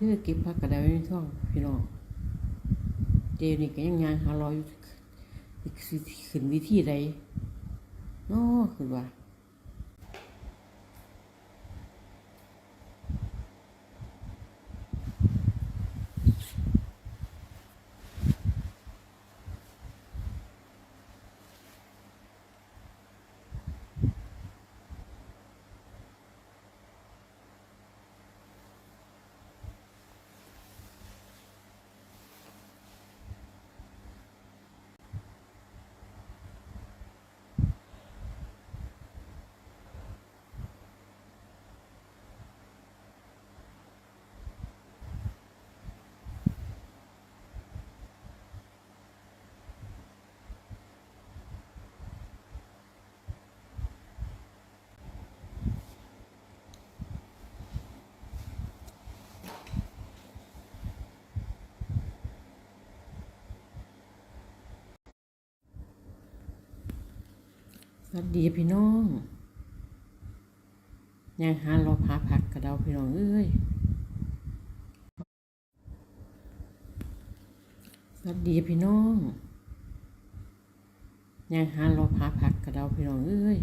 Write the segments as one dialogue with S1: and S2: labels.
S1: นี่เก็บผักกระดาษไว้ในช่องพี่น้องเจนี่ก็ยังยางหารออยู่สิขึ้นวิธีใดน้อคือว่า สวัสดีพี่น้องยังหาเราพาผักกระเดาพี่น้องเอ้ยสวัสดีพี่น้องยังหาเราพาผักกระเดาพี่น้องเอ้ย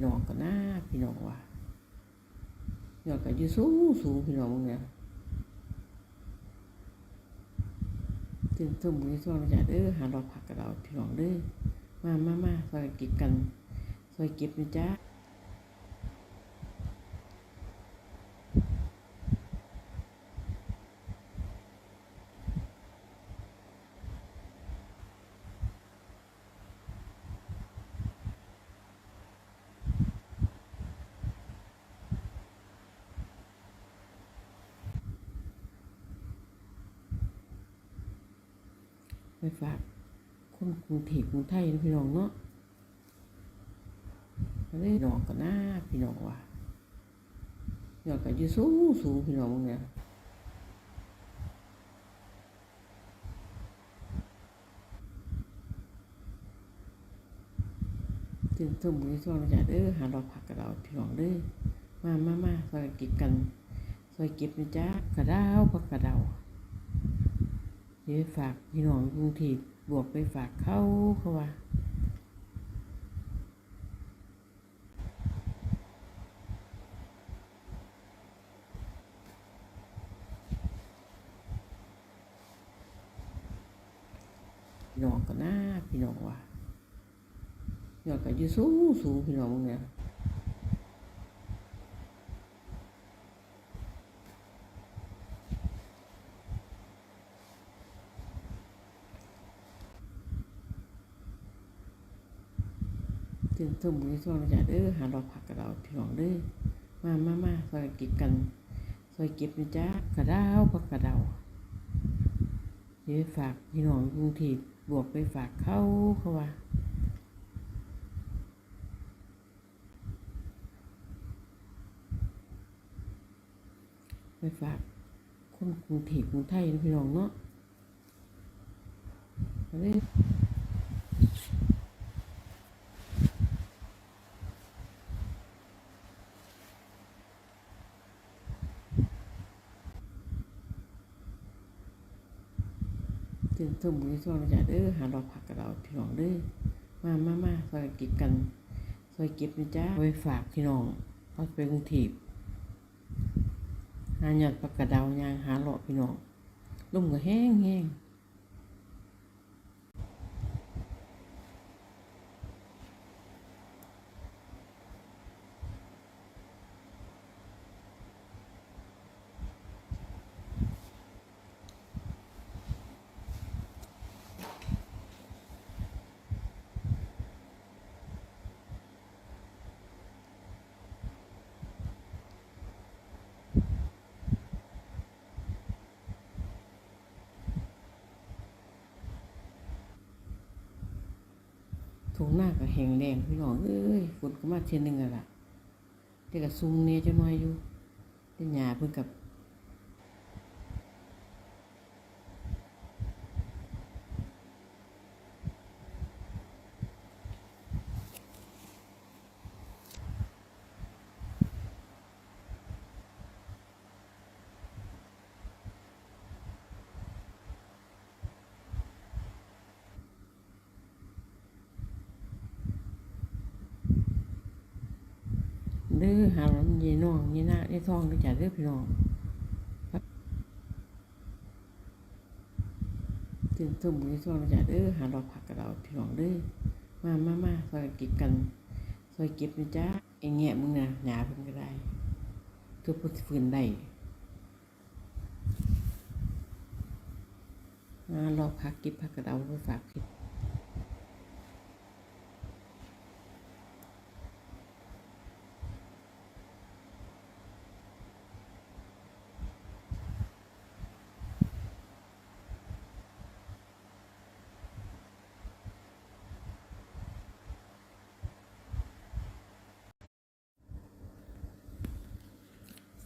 S1: พี่น้องก็น่าพี่น้องว่าพี่น้องก็อยู่สูงสูงพี่น้องมึงเนี่ยจึงสมที่ส่วนจะเด้อหารอผักกระเดาพี่น้องเด้อมามามาซอยเก็บกันซอยเก็บนะจ๊ะ ไปฝากคนกรุงเทพกรุงไทยพี่น้องเนาะก็เลยนองก็น่าพี่น้องว่าพี่น้องก็อยู่สูงสูงพี่น้องมึงเนี่ยจึงสมมือส่วนจะเด้อหาเราผักกระเดาพี่น้องเด้อมามามาซอยเก็บกันซอยเก็บนะจ๊ะกระดาวผักกระดาว ไปฝากพี่น้องกรุงเทพบวกไปฝากเขาเขาว่าพี่น้องก็น่าพี่น้องว่าพี่น้องก็อยู่สูงสูงพี่น้องมึงเนี่ย จึงสมมือส่วนจะเด้อหาเราผักกระเดาพี่น้องเด้อมามามาซอยเก็บกันซอยเก็บนะจ๊ะกระดาวผักกระดาเดี๋ยวฝากพี่น้องกรุงเทพบวกไปฝากเข้าเขาว่าไปฝากคนกรุงเทพกรุงไทยพี่น้องเนาะก็ ทุ่มมือส่วนจะเด้อหาดอกผักกระเดาพี่น้องเด้อมามามาซอยเก็บกันซอยเก็บนะจ๊ะเอาไปฝากพี่น้องเอาไปกรุงเทพหาหยอดผักกระเดายางหาหลอกพี่น้องลุ่มก็แห้งแห้งากก็แห้งแดงพี่น้องเอ้ยฝนก็มาเทียนหนึงอะล่ะแต่ก็ซุ่มเนี่ยจะน้อยอยู่แต่หยาเพิ่งกับ เด้อหาว่ามันยีน้องยีหน้ายีท้องเด้อจ้ะเด้อพี่น้องถึงสมมุติท้องเด้อจ้ะเด้อหาเราผักกับเราพี่น้องเด้อมามามาซอยเก็บกันซอยเก็บนะจ๊ะไอ้แง่มึงนะหยาเพิ่นก็ได้คือพูดฟื้นได้มาเราพักก็บผักกับเราไปฝากพี่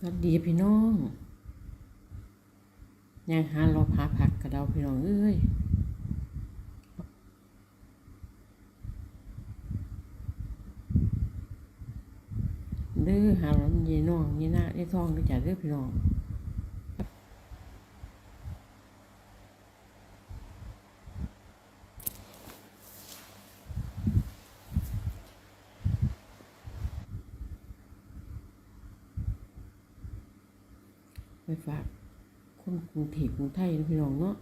S1: วัสดีพี่น้องยังหาเราพาพักกับเราพี่น้องเอ้ยเด้อหาเรามันยีน้องยีหน้ายีท้องได้อจ้ะเด้อพี่น้อง ไปฝากคนกรุงเทพกรุงไทยพี่น้องเนาะ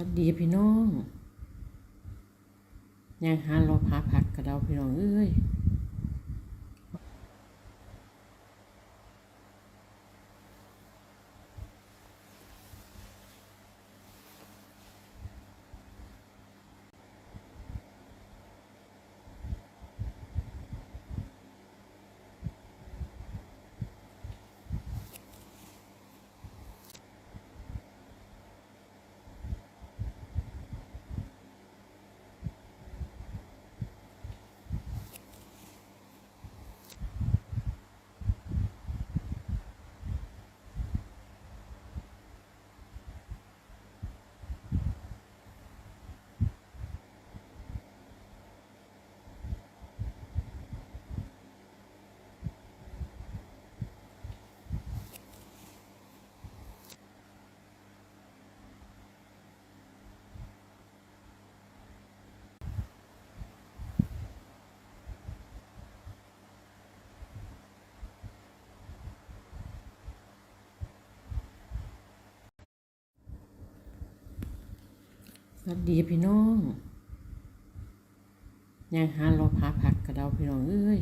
S1: วัสดีพี่น้องยังหาเราพาพักกับเราพี่น้องเอ้ย วัสดีพี่น้องยังหาเราพาพักกับเราพี่น้องเอ้ย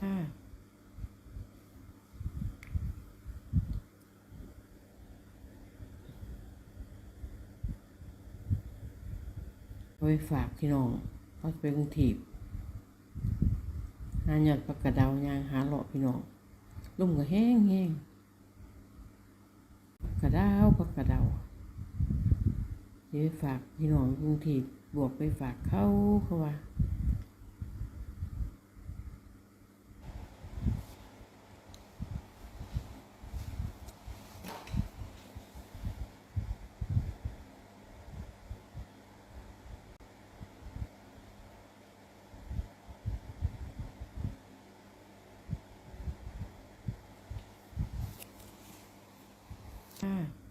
S1: ค่ะ เอาไปฝากพี่น้องเขาจะไปกรุงเทพหาหยอดปากกระดาวยางหาเลาะพี่น้องลุ่มก็แห้งแห้งกระดาวปากกระดาเดี๋ยวไปฝากพี่น้องกรุงเทพบวกไปฝากเขาเขาว่า ค่ะ